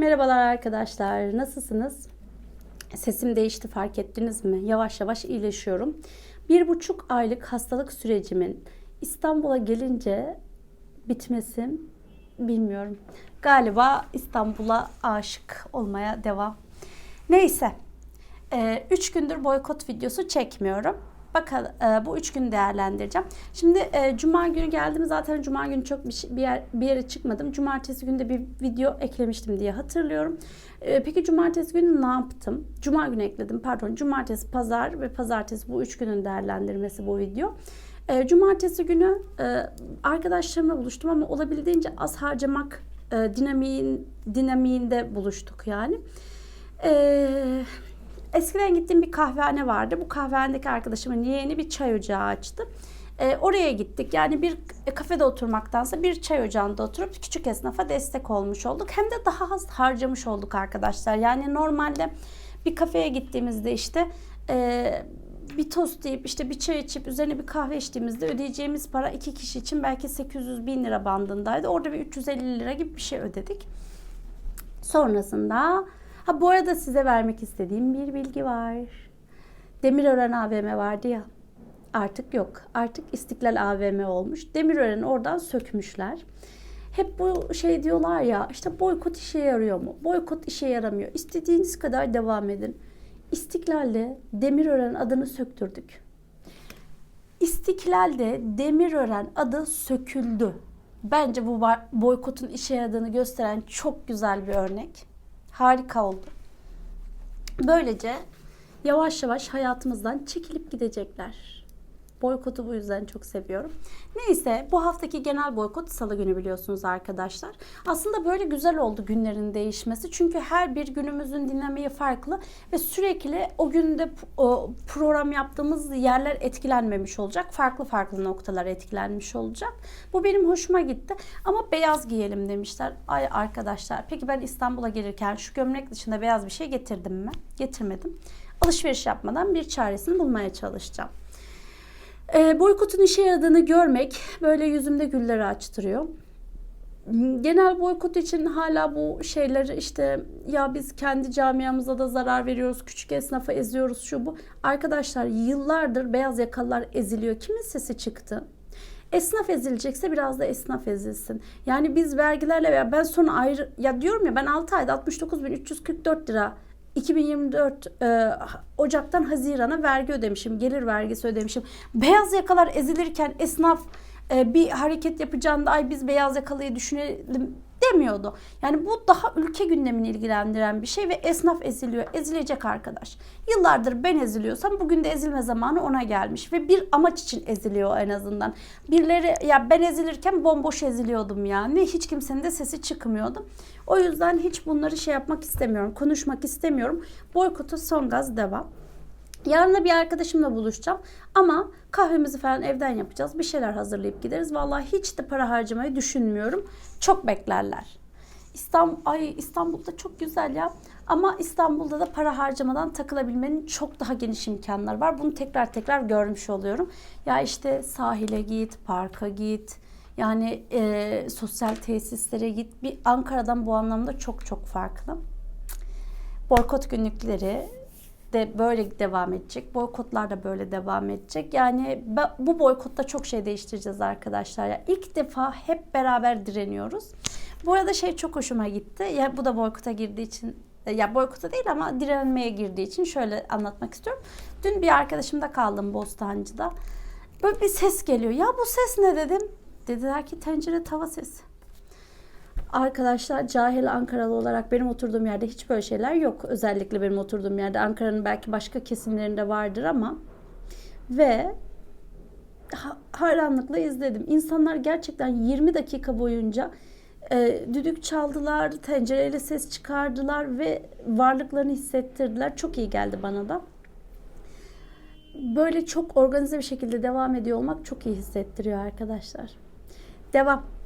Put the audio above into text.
Merhabalar arkadaşlar. Nasılsınız? Sesim değişti fark ettiniz mi? Yavaş yavaş iyileşiyorum. Bir buçuk aylık hastalık sürecimin İstanbul'a gelince bitmesi bilmiyorum. Galiba İstanbul'a aşık olmaya devam. Neyse. Ee, üç gündür boykot videosu çekmiyorum. Bakalım e, bu üç gün değerlendireceğim. Şimdi e, cuma günü geldim zaten cuma günü çok bir, şey- bir, yer, bir yere çıkmadım. Cumartesi günü de bir video eklemiştim diye hatırlıyorum. E, peki cumartesi günü ne yaptım? Cuma günü ekledim pardon. Cumartesi, pazar ve pazartesi bu üç günün değerlendirmesi bu video. Cumartesi günü arkadaşlarımla buluştum ama olabildiğince az harcamak dinamiğin dinamiğinde buluştuk yani. Eee Eskiden gittiğim bir kahvehane vardı. Bu kahvehanedeki arkadaşımın yeğeni bir çay ocağı açtı. Ee, oraya gittik. Yani bir kafede oturmaktansa bir çay ocağında oturup küçük esnafa destek olmuş olduk. Hem de daha az harcamış olduk arkadaşlar. Yani normalde bir kafeye gittiğimizde işte e, bir tost yiyip işte bir çay içip üzerine bir kahve içtiğimizde ödeyeceğimiz para iki kişi için belki 800 bin lira bandındaydı. Orada bir 350 lira gibi bir şey ödedik. Sonrasında ha bu arada size vermek istediğim bir bilgi var. Demirören AVM vardı ya. Artık yok. Artık İstiklal AVM olmuş. Demirören oradan sökmüşler. Hep bu şey diyorlar ya işte boykot işe yarıyor mu? Boykot işe yaramıyor. İstediğiniz kadar devam edin. İstiklal'de Demirören adını söktürdük. İstiklal'de Demirören adı söküldü. Bence bu boykotun işe yaradığını gösteren çok güzel bir örnek. Harika oldu. Böylece yavaş yavaş hayatımızdan çekilip gidecekler. Boykotu bu yüzden çok seviyorum. Neyse bu haftaki genel boykot salı günü biliyorsunuz arkadaşlar. Aslında böyle güzel oldu günlerin değişmesi. Çünkü her bir günümüzün dinamiği farklı ve sürekli o günde program yaptığımız yerler etkilenmemiş olacak. Farklı farklı noktalar etkilenmiş olacak. Bu benim hoşuma gitti. Ama beyaz giyelim demişler. Ay arkadaşlar peki ben İstanbul'a gelirken şu gömlek dışında beyaz bir şey getirdim mi? Getirmedim. Alışveriş yapmadan bir çaresini bulmaya çalışacağım. E, boykotun işe yaradığını görmek böyle yüzümde gülleri açtırıyor. Genel boykot için hala bu şeyleri işte ya biz kendi camiamıza da zarar veriyoruz, küçük esnafa eziyoruz şu bu. Arkadaşlar yıllardır beyaz yakalılar eziliyor. Kimin sesi çıktı? Esnaf ezilecekse biraz da esnaf ezilsin. Yani biz vergilerle veya ben sonra ayrı ya diyorum ya ben 6 ayda 69.344 lira 2024 e, Ocak'tan Haziran'a vergi ödemişim. Gelir vergisi ödemişim. Beyaz yakalar ezilirken esnaf bir hareket yapacağında ay biz beyaz yakalıyı düşünelim demiyordu. Yani bu daha ülke gündemini ilgilendiren bir şey ve esnaf eziliyor. Ezilecek arkadaş. Yıllardır ben eziliyorsam bugün de ezilme zamanı ona gelmiş ve bir amaç için eziliyor en azından. Birileri ya ben ezilirken bomboş eziliyordum yani. Hiç kimsenin de sesi çıkmıyordu. O yüzden hiç bunları şey yapmak istemiyorum. Konuşmak istemiyorum. Boykotu son gaz devam. Yarın da bir arkadaşımla buluşacağım. Ama kahvemizi falan evden yapacağız. Bir şeyler hazırlayıp gideriz. Vallahi hiç de para harcamayı düşünmüyorum. Çok beklerler. İstanbul, ay İstanbul'da çok güzel ya. Ama İstanbul'da da para harcamadan takılabilmenin çok daha geniş imkanları var. Bunu tekrar tekrar görmüş oluyorum. Ya işte sahile git, parka git. Yani e, sosyal tesislere git. Bir Ankara'dan bu anlamda çok çok farklı. Boykot günlükleri de böyle devam edecek. Boykotlar da böyle devam edecek. Yani bu boykotta çok şey değiştireceğiz arkadaşlar. Ya ilk defa hep beraber direniyoruz. Bu arada şey çok hoşuma gitti. Ya bu da boykota girdiği için e, ya boykota değil ama direnmeye girdiği için şöyle anlatmak istiyorum. Dün bir arkadaşımda kaldım Bostancı'da. Böyle bir ses geliyor. Ya bu ses ne dedim? Dediler ki tencere tava sesi. Arkadaşlar cahil Ankaralı olarak benim oturduğum yerde hiç böyle şeyler yok. Özellikle benim oturduğum yerde Ankara'nın belki başka kesimlerinde vardır ama ve ha- hayranlıkla izledim. İnsanlar gerçekten 20 dakika boyunca e, düdük çaldılar, tencereyle ses çıkardılar ve varlıklarını hissettirdiler. Çok iyi geldi bana da. Böyle çok organize bir şekilde devam ediyor olmak çok iyi hissettiriyor arkadaşlar. Devam.